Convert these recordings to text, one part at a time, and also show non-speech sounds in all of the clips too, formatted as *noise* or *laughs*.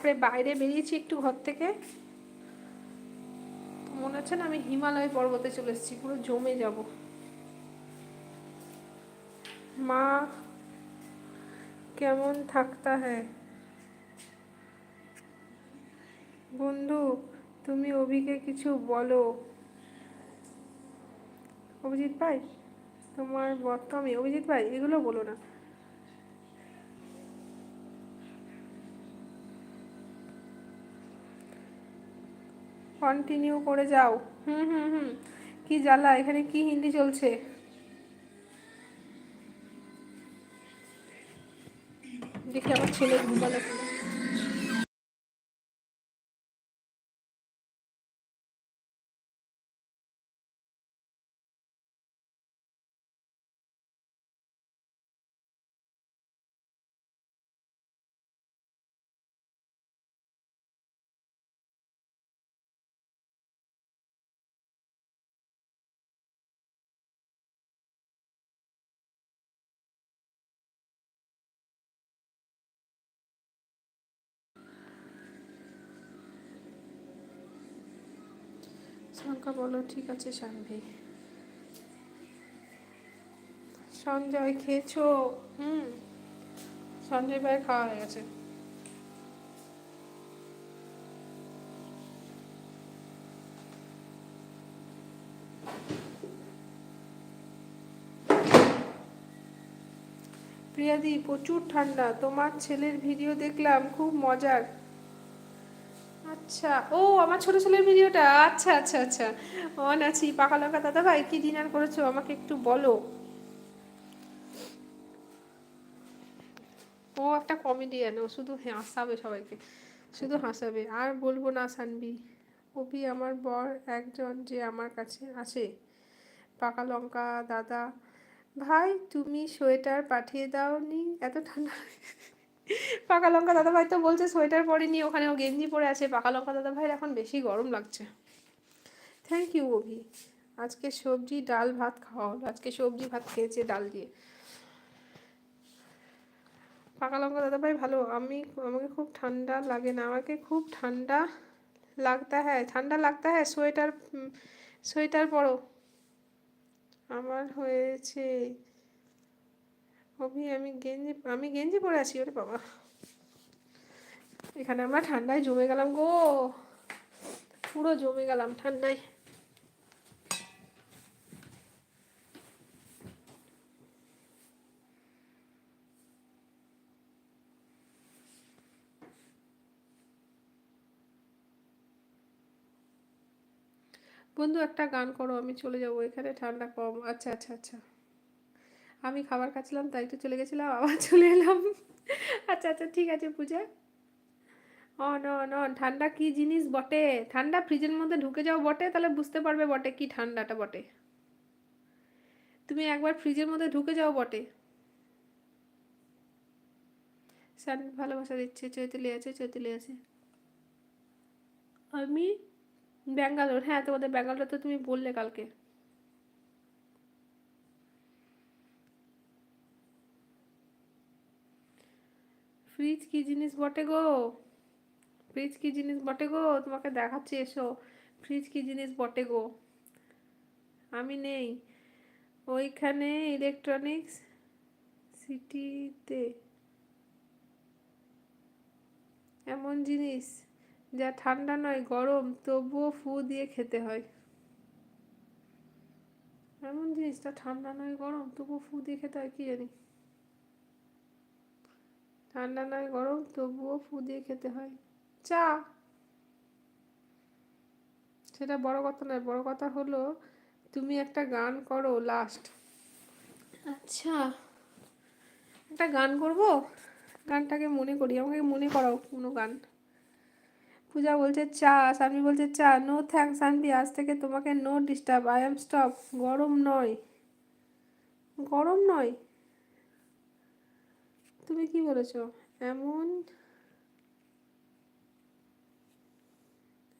বাপরে বাইরে বেরিয়েছি একটু ঘর থেকে। মনে হচ্ছে না আমি হিমালয় পর্বতে চলে এসেছি, পুরো জমে যাব। মা, কেমন থাকতা হ্যাঁ বন্ধু, তুমি অভিকে কিছু বলো। অভিজিৎ ভাই, তোমার বর্তমানে অভিজিৎ ভাই, এগুলো বলো না। কন্টিনিউ করে যাও। হুম হুম হুম। কি জ্বালা, এখানে কি হিন্দি চলছে? দেখি আমার ছেলে ঘুমালো। শঙ্কা বলো, ঠিক আছে শানভি সঞ্জয়, খেয়েছো? হুম। সঞ্জয় ভাই খাওয়া হয়ে গেছে। প্রিয়াদি, প্রচুর ঠান্ডা। তোমার ছেলের ভিডিও দেখলাম, খুব মজার। আচ্ছা ও আমার ছোট ছেলের ভিডিওটা আচ্ছা আচ্ছা আচ্ছা। অন আছি পাকা লঙ্কা, দাদা ভাই, কি ডিনার করেছ? আমাকে একটু বলো। ও একটা কমেডিয়ান ও শুধু হাসাবে সবাইকে, শুধু হাসাবে। আর বলব না, সানবি, অভি আমার বর একজন যে আমার কাছে আসে। পাকা লঙ্কা, দাদা, ভাই, তুমি সোয়েটার পাঠিয়ে দাওনি? এত ঠান্ডা পাকা লঙ্কা দাদা ভাই তো বলছে সোয়েটার পরেনি ওখানে ও গেঞ্জি পরে আছে। পাকা লঙ্কা দাদা ভাইয়ের এখন বেশি গরম লাগছে। Thank you Abhi. আজকে সবজি, ডাল, ভাত খাওয়া হলো। আজকে সবজি, ভাত খেয়েছে ডাল দিয়ে। পাকা লঙ্কা দাদা ভাই ভালো, আমি, আমাকে খুব ঠান্ডা লাগে না। আমাকে খুব ঠান্ডা লাগতা হ্যাঁ। ঠান্ডা লাগতা হ্যাঁ? সোয়েটার সোয়েটার পরো। আমার হয়েছে অভি আমি গেঞ্জি আমি গেঞ্জি পরে আছি, ওরে বাবা। এখানে আমরা ঠান্ডায় জমে গেলাম গো। পুরো জমে গেলাম ঠান্ডায়। বন্ধু, একটা গান করো, আমি চলে যাব, এখানে ঠান্ডা কম। আচ্ছা আচ্ছা আচ্ছা। আমি খাবার খাচ্ছিলাম, তাই তো চলে গেছিলাম, আবার *laughs* চলে এলাম। আচ্ছা আচ্ছা ঠিক আছে পূজা। অন অন অন, ঠান্ডা কি জিনিস বটে? ঠান্ডা ফ্রিজের মধ্যে ঢুকে যাও বটে, তাহলে বুঝতে পারবে বটে কি ঠান্ডাটা বটে। তুমি একবার ফ্রিজের মধ্যে ঢুকে যাও বটে। সান, ভালোবাসা দিচ্ছে, চৈতালি আছে চৈতালি আছে। আমি ব্যাঙ্গালোর হ্যাঁ তোমাদের ব্যাঙ্গালোর তো তুমি বললে কালকে। ফ্রিজ কি জিনিস বটে গো? ফ্রিজ কি জিনিস বটে গো? তোমাকে দেখাচ্ছি, এসো। ফ্রিজ কি জিনিস বটে গো? আমি নেই। ওইখানে ইলেকট্রনিক্স সিটিতে এমন জিনিস যা ঠান্ডা নয়, গরম, তবুও ফু দিয়ে খেতে হয়। এমন জিনিসটা ঠান্ডা নয়, গরম, তবুও ফু দিয়ে খেতে হয়, কি জানি। ঠান্ডা নয় গরম তবুও ফু দিয়ে খেতে হয়। চা। সেটা বড় কথা নয় বড় কথা হলো তুমি একটা গান করো লাস্ট আচ্ছা। একটা গান করব? গানটাকে মনে করি আমাকে মনে করাও কোনো গান। পূজা বলছে চা। সানভি বলছে চা। No thank Sanvi. আজ থেকে তোমাকে no disturb I am stop গরম নয়। গরম নয়। তুমি কি বলেছ? এমন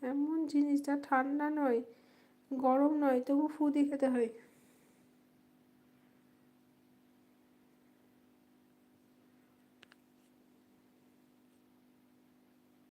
এমন জিনিস যা ঠান্ডা নয়, গরম নয়, তবু ফুদি খেতে হয়।